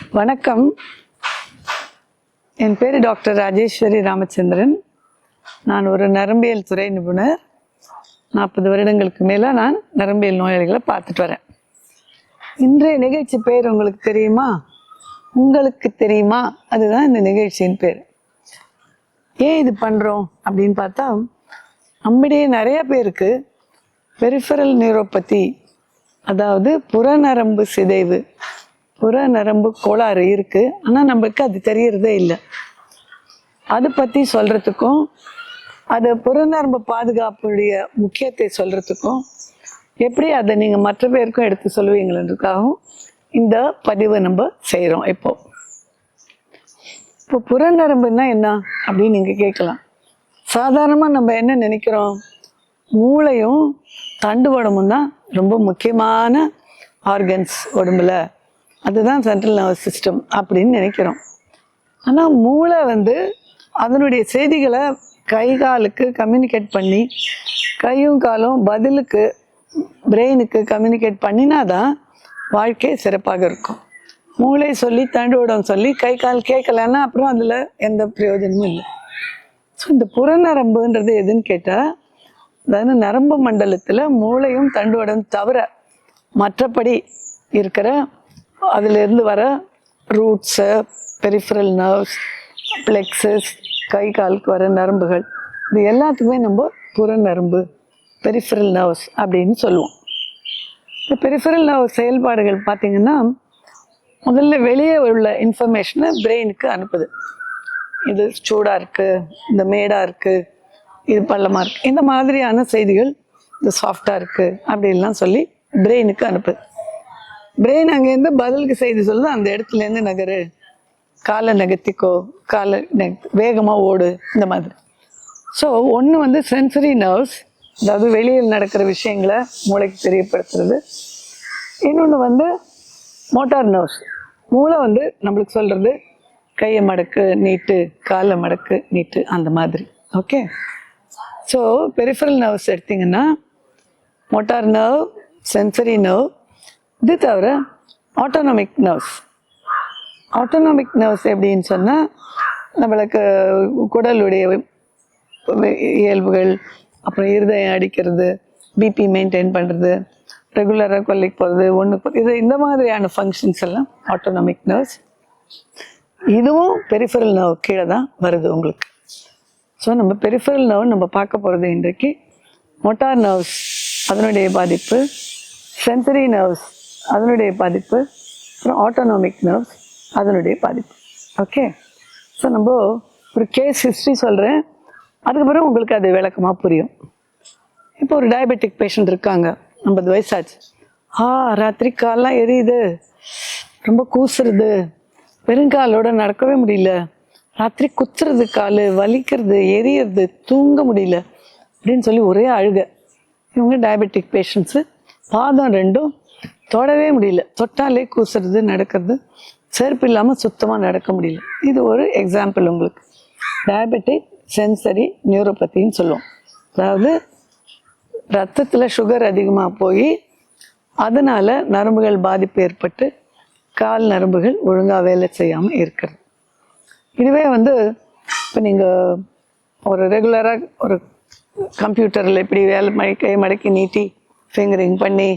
வணக்கம். என் பேர் டாக்டர் ராஜேஸ்வரி ராமச்சந்திரன். நான் ஒரு நரம்பியல் துறை நிபுணர். நாற்பது வருடங்களுக்கு மேலே நான் நரம்பியல் நோயாளிகளை பார்த்துட்டு வரேன். இன்றைய நிகழ்ச்சி பேர் உங்களுக்கு தெரியுமா? உங்களுக்கு தெரியுமா? அதுதான் இந்த நிகழ்ச்சியின் பேர். ஏன் இது பண்ணுறோம் அப்படின்னு பார்த்தா நம்மிடையே நிறைய பேருக்கு பெரிஃபரல் நியூரோபதி அதாவது புறநரம்பு சிதைவு புறநரம்பு கோளாறு இருக்குது ஆனால் நம்மளுக்கு அது தெரியறதே இல்லை. அதை பற்றி சொல்கிறதுக்கும் அது புறநரம்பு பாதுகாப்புடைய முக்கியத்தை சொல்கிறதுக்கும் எப்படி அதை நீங்கள் மற்ற பேருக்கும் எடுத்து சொல்லுவீங்களன்றதுக்காகவும் இந்த பதிவை நம்ம செய்கிறோம் இப்போ. இப்போ புறநரம்புன்னா என்ன அப்படின்னு நீங்கள் கேட்கலாம். சாதாரணமாக நம்ம என்ன நினைக்கிறோம்? மூளையும் தண்டுவடமும் தான் ரொம்ப முக்கியமான ஆர்கன்ஸ் உடம்புல. அதுதான் சென்ட்ரல் நர்வஸ் சிஸ்டம் அப்படின்னு நினைக்கிறோம். ஆனால் மூளை வந்து அதனுடைய செய்திகளை கை காலுக்கு கம்யூனிகேட் பண்ணி கையும் காலும் பதிலுக்கு பிரெயினுக்கு கம்யூனிகேட் பண்ணினா தான் வாழ்க்கை சிறப்பாக இருக்கும். மூளை சொல்லி தண்டுவிடம் சொல்லி கை கால் கேட்கலன்னா அப்புறம் அதில் எந்த பிரயோஜனமும் இல்லை. ஸோ இந்த புறநரம்புன்றது எதுன்னு கேட்டால் அதாவது நரம்பு மண்டலத்தில் மூளையும் தண்டுவடம் தவிர மற்றபடி இருக்கிற அதிலிருந்து வர ரூட்ஸு பெரிஃபரல் நர்வ்ஸ் பிளெக்ஸஸ் கை காலுக்கு வர நரம்புகள். இது எல்லாத்துக்குமே நம்ம புறநரம்பு பெரிஃபரல் நர்வ்ஸ் அப்படின்னு சொல்லுவோம். இந்த பெரிஃபரல் நர்வ் செயல்பாடுகள் பார்த்திங்கன்னா முதல்ல வெளியே உள்ள இன்ஃபர்மேஷனை பிரெயினுக்கு அனுப்புது. இது சூடாக இருக்குது இந்த மேடாக இருக்குது இது பள்ளமாக இருக்குது இந்த மாதிரியான செய்திகள் இது சாஃப்டாக இருக்குது அப்படின்லாம் சொல்லி பிரெயினுக்கு அனுப்புது. பிரெயின் அங்கேருந்து பதிலுக்கு செய்தி சொல்லுது அந்த இடத்துலேருந்து நகரு. காலை நகர்த்திக்கோ காலை வேகமாக ஓடு இந்த மாதிரி. ஸோ ஒன்று வந்து சென்சரி நர்வ்ஸ் அதாவது வெளியில் நடக்கிற விஷயங்களை மூளைக்கு தெரியப்படுத்துறது. இன்னொன்று வந்து மோட்டார் நர்வ்ஸ் மூளை வந்து நம்மளுக்கு சொல்கிறது கையை மடக்கு நீட்டு காலை மடக்கு நீட்டு அந்த மாதிரி. ஓகே ஸோ பெரிஃபரல் நர்வ்ஸ் எடுத்திங்கன்னா மோட்டார் நர்வ் சென்சரி நர்வ் இது தவிர ஆட்டோனாமிக் நர்வ்ஸ் ஆட்டோனாமிக் நர்வ்ஸ் எப்படின்னு சொன்னால் நம்மளுக்கு குடலுடைய இயல்புகள் அப்புறம் இருதயம் அடிக்கிறது பிபி மெயின்டைன் பண்ணுறது ரெகுலராக கொல்லைக்கு போகிறது ஒன்று இது இந்த மாதிரியான ஃபங்க்ஷன்ஸ் எல்லாம் ஆட்டோனாமிக் நர்வ்ஸ் இதுவும் பெரிஃபரல் நர்வ் கீழே தான் வருது உங்களுக்கு. ஸோ நம்ம பெரிஃபரல் நர்வ் நம்ம பார்க்க போகிறது இன்றைக்கு மோட்டார் நர்வ்ஸ் அதனுடைய பாதிப்பு சென்சரி நர்வ்ஸ் அதனுடைய பாதிப்பு அப்புறம் ஆட்டோனாமிக் நர்வ்ஸ் அதனுடைய பாதிப்பு. ஓகே ஸோ நம்ம ஒரு கேஸ் ஹிஸ்ட்ரி சொல்கிறேன் அதுக்கப்புறம் உங்களுக்கு அது விளக்கமாக புரியும். இப்போ ஒரு டயபெட்டிக் பேஷண்ட் இருக்காங்க. ஐம்பது வயசாச்சு. ஆ ராத்திரி காலெலாம் எரியுது. ரொம்ப கூசுறது. பெருங்காலோட நடக்கவே முடியல. ராத்திரி குத்துறது கால் வலிக்கிறது எரியறது தூங்க முடியல. அப்படின்னு சொல்லி ஒரே அழுக. இவங்க டயபெட்டிக் பேஷண்ட்ஸு பாதம் ரெண்டும் தொடவே முடியல. தொட்டாலே கூசுறது நடக்கிறது செருப்பு இல்லாமல் சுத்தமாக நடக்க முடியல. இது ஒரு எக்ஸாம்பிள் உங்களுக்கு. டயபெட்டிக் சென்சரி நியூரோபத்தின்னு சொல்லுவோம். அதாவது ரத்தத்தில் சுகர் அதிகமாக போய் அதனால் நரம்புகள் பாதிப்பு ஏற்பட்டு கால் நரம்புகள் ஒழுங்காக வேலை செய்யாமல் இருக்கிறது. இதுவே வந்து இப்போ நீங்கள் ஒரு ரெகுலராக ஒரு கம்ப்யூட்டரில் இப்படி வேலை மடக்கை கை மடக்கி நீட்டி ஃபிங்கரிங் பண்ணி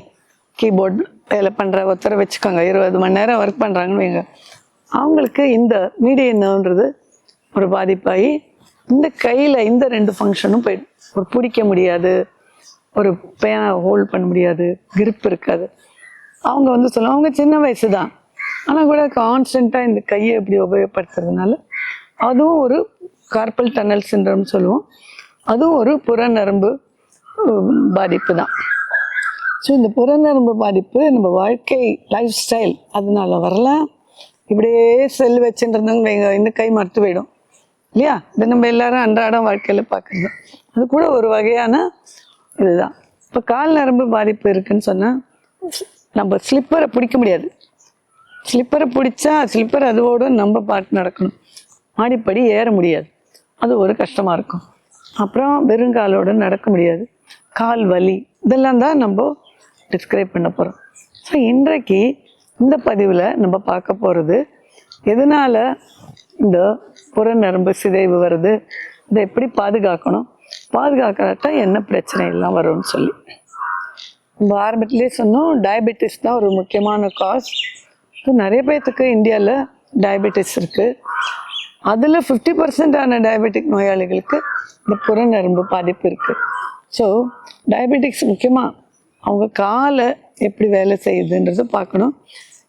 கீபோர்ட் வேலை பண்ணுற ஒருத்தரை வச்சுக்கோங்க. இருபது மணி நேரம் ஒர்க் பண்ணுறாங்கன்னு வைங்க. அவங்களுக்கு இந்த மீடியா என்னன்றது ஒரு பாதிப்பாகி இந்த கையில் இந்த ரெண்டு ஃபங்க்ஷனும் போயிடும் ஒரு பிடிக்க முடியாது. ஒரு பேனை ஹோல்ட் பண்ண முடியாது. கிரிப் இருக்காது. அவங்க வந்து சொல்லுவாங்க அவங்க சின்ன வயசு தான் ஆனால் கூட கான்ஸ்டண்ட்டாக இந்த கையை இப்படி உபயோகப்படுத்துறதுனால அதுவும் ஒரு கார்பல் டனல் சின்ரம் சொல்லுவோம். அதுவும் ஒரு புறநரம்பு நரம்பு பாதிப்பு தான் ஸோ இந்த புறநரம்பு பாதிப்பு நம்ம வாழ்க்கை லைஃப் ஸ்டைல் அதனால வரலாம் இப்படியே செல் வச்சுருந்தாங்க இன்னும் இந்த கை மறுத்து போயிடும். இல்லையா? இது நம்ம எல்லாரும் அன்றாடம் வாழ்க்கையில் பார்க்குறது. அது கூட ஒரு வகையான இதுதான். இப்போ கால் நரம்பு பாதிப்பு இருக்குன்னு சொன்னால் நம்ம ஸ்லிப்பரை பிடிக்க முடியாது. ஸ்லிப்பரை பிடிச்சா ஸ்லிப்பர் அதோட நம்ம பாட்டு நடக்கணும். மாடிப்படி ஏற முடியாது. அது ஒரு கஷ்டமாக இருக்கும். அப்புறம் வெறுங்காலோடு நடக்க முடியாது. கால் வலி இதெல்லாம் தான் நம்ம டிஸ்கிரைப் பண்ண போகிறோம் ஸோ இன்றைக்கு இந்த பதிவில் நம்ம பார்க்க போகிறது எதனால் இந்த புறநரம்பு சிதைவு வருது இதை எப்படி பாதுகாக்கணும் பாதுகாக்கிறாட்டா என்ன பிரச்சனை எல்லாம் வரும்னு சொல்லி. நம்ம ஆரம்பத்துலேயே சொன்னோம் டயபெட்டிஸ் தான் ஒரு முக்கியமான காஸ் நிறைய பேர்த்துக்கு இந்தியாவில் டயபெட்டிஸ் இருக்குது அதில் ஃபிஃப்டி பர்சன்டான டயபெட்டிக் நோயாளிகளுக்கு இந்த புறநரம்பு பாதிப்பு இருக்குது ஸோ டயபெட்டிக்ஸ் முக்கியமாக அவங்க காலை எப்படி வேலை செய்யுதுன்றத பார்க்கணும்.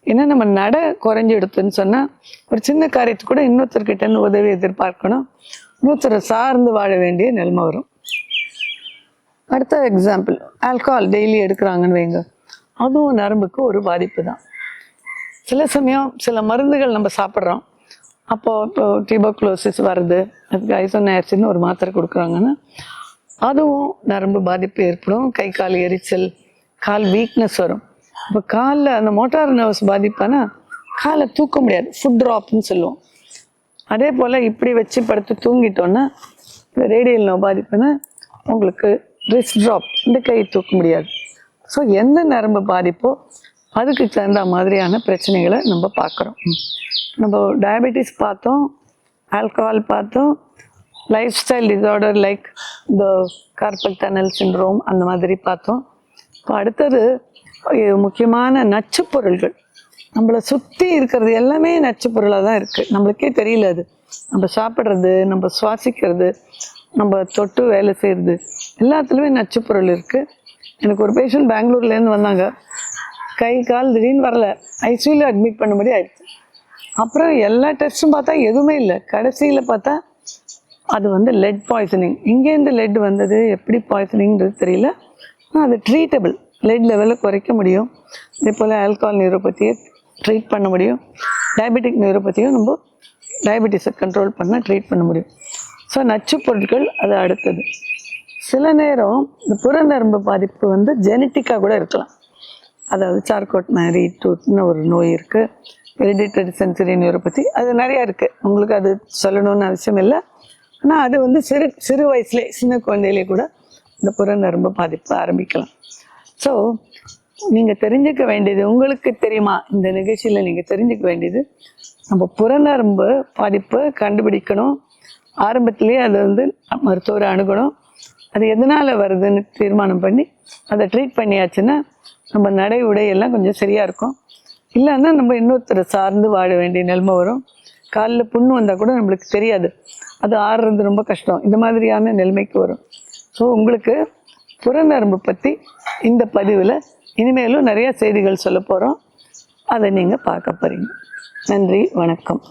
ஏன்னா நம்ம நட குறைஞ்சி எடுத்துன்னு சொன்னால் ஒரு சின்ன காரியத்துக்கு கூட இன்னொருத்தர்கிட்டன்னு உதவி எதிர்பார்க்கணும். இன்னொருத்தரை சார்ந்து வாழ வேண்டிய நிலைமை வரும். அடுத்த எக்ஸாம்பிள் ஆல்கஹால் டெய்லி எடுக்கிறாங்கன்னு வைங்க. அதுவும் நரம்புக்கு ஒரு பாதிப்பு தான். சில சமயம் சில மருந்துகள் நம்ம சாப்பிட்றோம். அப்போது இப்போ டிபோக்ளோசிஸ் வருது. அதுக்கு ஐசோனேசின்னு ஒரு மாத்திரை கொடுக்குறாங்கன்னா அதுவும் நரம்பு பாதிப்பு ஏற்படும். கை கால் எரிச்சல் கால் வீக்னஸ் வரும். இப்போ காலில் அந்த மோட்டார் நர்வஸ் பாதிப்பானா? காலை தூக்க முடியாது. ஃபுட் ட்ராப்னு சொல்லுவோம். அதே போல் இப்படி வச்சு படுத்து தூங்கிட்டோன்னா இந்த ரேடியல் நோ பாதிப்புன்னா உங்களுக்கு ரிஸ்க் ட்ராப் இந்த கை தூக்க முடியாது. ஸோ எந்த நரம்பு பாதிப்போ அதுக்கு தகுந்த மாதிரியான பிரச்சனைகளை நம்ம பார்க்குறோம். நம்ம டயபெட்டிஸ் பார்த்தோம் ஆல்கஹால் பார்த்தோம் லைஃப் ஸ்டைல் டிசார்டர் லைக் இந்த கார்பல் டனல் சின்ரோம் அந்த மாதிரி பார்த்தோம். அடுத்தது முக்கியமான நச்சு பொருள்கள். நம்மளை சுற்றி இருக்கிறது எல்லாமே நச்சு பொருளாக தான் இருக்குது நம்மளுக்கே தெரியல அது. நம்ம சாப்பிட்றது நம்ம சுவாசிக்கிறது நம்ம தொட்டு வேலை செய்கிறது எல்லாத்துலேயுமே நச்சு பொருள் இருக்குது எனக்கு ஒரு பேஷண்ட் பெங்களூர்லேருந்து வந்தாங்க. கை கால் திடீர்னு வரல. ஐசியூவில் அட்மிட் பண்ணும்படி ஆயிடுச்சு. அப்புறம் எல்லா டெஸ்ட்டும் பார்த்தா எதுவுமே இல்லை. கடைசியில் பார்த்தா அது வந்து லெட் பாய்சனிங் இங்கேருந்து லெட் வந்தது எப்படி பாய்சனிங்கிறது தெரியல. அது ட்ரீட்டபிள் லெட் லெவலில் குறைக்க முடியும். இதே போல் ஆல்கஹால் நியூரோபதியை ட்ரீட் பண்ண முடியும். டயபெட்டிக் நியூரோபதியும் நம்ம டயபெட்டிஸை கண்ட்ரோல் பண்ண ட்ரீட் பண்ண முடியும். ஸோ நச்சு பொருட்கள் அது அடுத்தது. சில நேரம் இந்த புறநரம்பு பாதிப்பு வந்து ஜெனட்டிக்காக கூட இருக்கலாம். அதாவது சார்கோட் மேரி டூத்னு ஒரு நோய் இருக்குது ஹெரிடிட்டரி சென்சரி நியூரோபதி அது நிறையா இருக்குது உங்களுக்கு அது சொல்லணும்னு அவசியம் இல்லை. ஆனால் அது வந்து சிறு சிறு வயசுலேயே சின்ன குழந்தையிலே கூட இந்த புற நரம்பு பாதிப்பு ஆரம்பிக்கலாம். ஸோ நீங்கள் தெரிஞ்சுக்க வேண்டியது உங்களுக்கு தெரியுமா? இந்த நிகழ்ச்சியில் நீங்கள் தெரிஞ்சுக்க வேண்டியது நம்ம புறநரம்பு பாதிப்பு கண்டுபிடிக்கணும். ஆரம்பத்திலேயே அதை வந்து மருத்துவரை அணுகணும். அது எதனால் வருதுன்னு தீர்மானம் பண்ணி அதை ட்ரீட் பண்ணியாச்சுன்னா நம்ம நடை உடை எல்லாம் கொஞ்சம் சரியாக இருக்கும். இல்லைன்னா நம்ம இன்னொருத்தரை சார்ந்து வாழ வேண்டிய நிலைமை வரும். காலில் புண்ணு வந்தால் கூட நம்மளுக்கு தெரியாது. அது ஆறுறது ரொம்ப கஷ்டம். இந்த மாதிரியான நிலைமைக்கு வரும். ஸோ உங்களுக்கு புறநரம்பு பற்றி இந்த பதிவில் இனிமேலும் நிறைய செய்திகள் சொல்ல போகிறோம் அதை நீங்கள் பார்க்க போகிறீங்க நன்றி வணக்கம்.